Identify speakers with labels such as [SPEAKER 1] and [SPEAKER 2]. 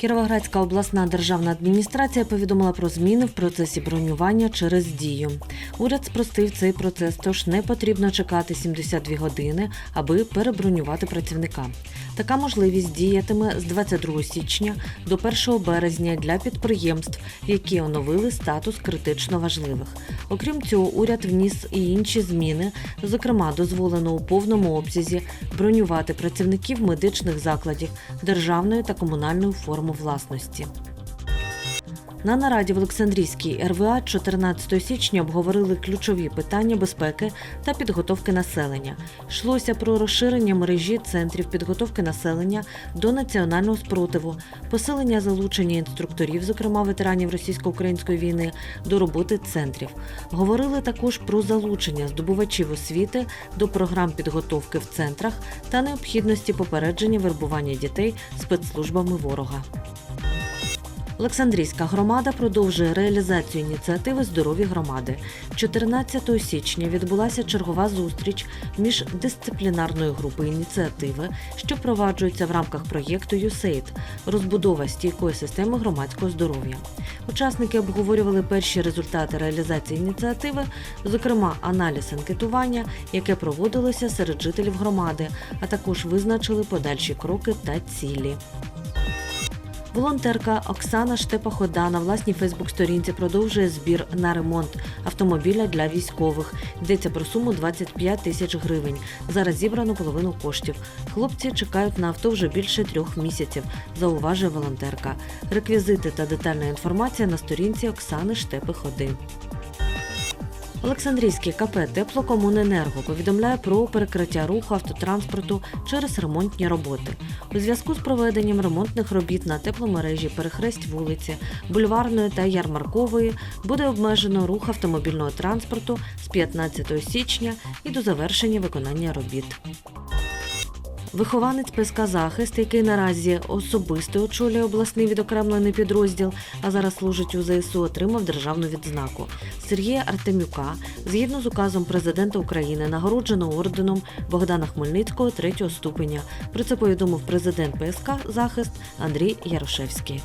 [SPEAKER 1] Кіровоградська обласна державна адміністрація повідомила про зміни в процесі бронювання через дію. Уряд спростив цей процес, тож не потрібно чекати 72 години, аби перебронювати працівника. Така можливість діятиме з 22 січня до 1 березня для підприємств, які оновили статус критично важливих. Окрім цього, уряд вніс і інші зміни, зокрема, дозволено у повному обсязі бронювати працівників медичних закладів державної та комунальної форми власності. На нараді в Олександрійській РВА 14 січня обговорили ключові питання безпеки та підготовки населення. Йшлося про розширення мережі центрів підготовки населення до національного спротиву, посилення залучення інструкторів, зокрема ветеранів російсько-української війни, до роботи центрів. Говорили також про залучення здобувачів освіти до програм підготовки в центрах та необхідності попередження вербування дітей спецслужбами ворога. Олександрійська громада продовжує реалізацію ініціативи Здорові громади. 14 січня відбулася чергова зустріч міждисциплінарної групи ініціативи, що впроваджується в рамках проєкту «ЮСЕЙД» – розбудова стійкої системи громадського здоров'я. Учасники обговорювали перші результати реалізації ініціативи, зокрема аналіз анкетування, яке проводилося серед жителів громади, а також визначили подальші кроки та цілі. Волонтерка Оксана Штепа-Хода на власній Фейсбук-сторінці продовжує збір на ремонт автомобіля для військових. Йдеться про суму 25 тисяч гривень. Зараз зібрано половину коштів. Хлопці чекають на авто вже більше трьох місяців, зауважує волонтерка. Реквізити та детальна інформація на сторінці Оксани Штепи-Ходи. Олександрійський КП Теплокомуненерго повідомляє про перекриття руху автотранспорту через ремонтні роботи. У зв'язку з проведенням ремонтних робіт на тепломережі перехресть вулиці, бульварної та ярмаркової буде обмежено рух автомобільного транспорту з 15 січня і до завершення виконання робіт. Вихованець ПСК Захист, який наразі особисто очолює обласний відокремлений підрозділ, а зараз служить у ЗСУ, отримав державну відзнаку. Сергія Артемюка, згідно з указом президента України, нагороджено орденом Богдана Хмельницького третього ступеня. Про це повідомив президент ПСК Захист Андрій Ярошевський.